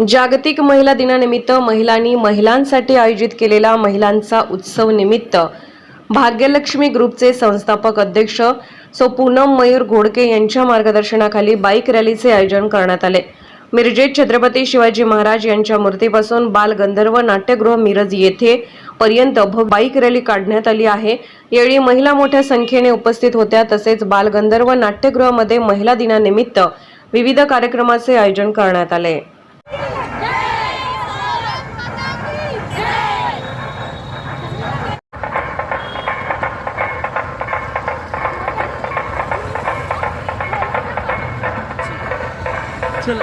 जागतिक महिला दिनानिमित्त महिलांनी महिलांसाठी आयोजित केलेला महिलांचा उत्सव निमित्त भाग्यलक्ष्मी ग्रुपचे संस्थापक अध्यक्ष सो पूनम मयूर घोडके यांच्या मार्गदर्शनाखाली बाईक रॅलीचे आयोजन करण्यात आले. मिरजेत छत्रपती शिवाजी महाराज यांच्या मूर्तीपासून बाल गंधर्व नाट्यगृह मिरज येथे पर्यंत बाईक रॅली काढण्यात आली आहे. यावेळी महिला मोठ्या संख्येने उपस्थित होत्या. तसेच बालगंधर्व नाट्यगृहामध्ये महिला दिनानिमित्त विविध कार्यक्रमाचे आयोजन करण्यात आले. Till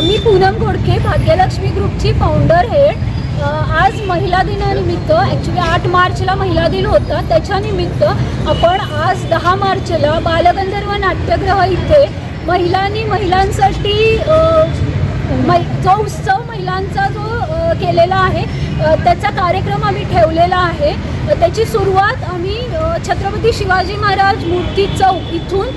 मी पूनम घोडके भाग्यलक्ष्मी ग्रुपची फाउंडर हेड आज महिला दिनानिमित्त ॲक्च्युली आठ मार्चला महिला दिन होतं त्याच्यानिमित्त आपण आज दहा मार्चला बालगंधर्व नाट्यगृह इथे महिलांनी महिलांसाठी मै जो उत्सव महिलांचा जो केलेला आहे त्याचा कार्यक्रम आम्ही ठेवलेला आहे. त्याची सुरुवात आम्ही छत्रपती शिवाजी महाराज मूर्ती चौक इथून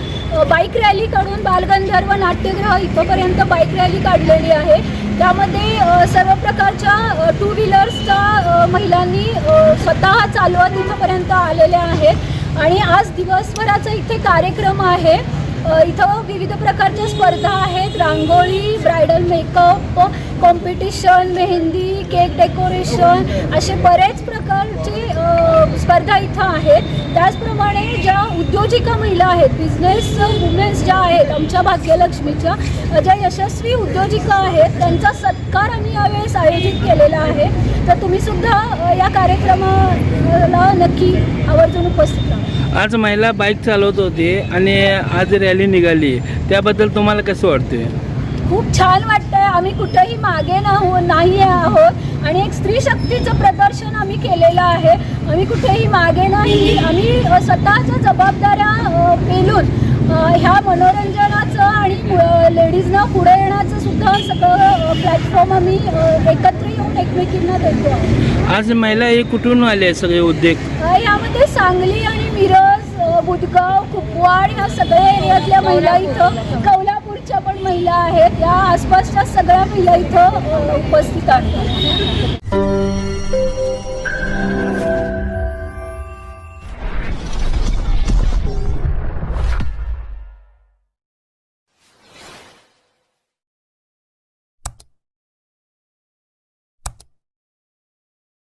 बाईक रॅली काढून बालगंधर्व नाट्यगृह इथंपर्यंत बाईक रॅली काढलेली आहे. त्यामध्ये सर्व प्रकारच्या टू व्हीलर्सच्या महिलांनी स्वतः चालवत इथंपर्यंत आलेल्या आहेत. आणि आज दिवसभराचा इथे कार्यक्रम आहे. इथं विविध प्रकारच्या स्पर्धा आहेत. Rangoli bridal makeup competition mehndi cake decoration असे बरेच प्रकारचे स्पर्धा इथं आहेत. त्याचप्रमाणे ज्या उद्योजिका महिला आहेत बिझनेस वुमेन्स ज्या आहेत आमच्या भाग्यलक्ष्मीच्या ज्या यशस्वी उद्योजिका आहेत त्यांचा सत्कार आम्ही यावेळेस आयोजित केलेला आहे. तर तुम्ही सुद्धा या कार्यक्रमाला नक्की आवर्जून उपस्थित राहा. आज महिला बाईक चालवत होती आणि आज रॅली निघाली. त्याबद्दल तुम्हाला कसं वाटते खूप छान वाटतंय. आम्ही कुठेही मागे नाहो नाही आहोत. आणि एक स्त्री शक्तीचं प्रदर्शन आम्ही केलेलं आहे. आम्ही कुठेही मागे नाही. आम्ही स्वतःच्या जबाबदाऱ्या अ, पेलून ह्या मनोरंजनाचं आणि लेडीजना पुढे येण्याचं सुद्धा सगळं प्लॅटफॉर्म आम्ही एकत्र येऊन एकमेकींना देतो आज महिला हे कुठून आले सगळे उद्योग? यामध्ये सांगली आणि मिरज बुधगाव कुपवाड ह्या सगळ्या एरियातल्या महिला इथं कौलापूर महिला आहेत. या आसपासच्या सगळ्या महिला इथं उपस्थित आहेत.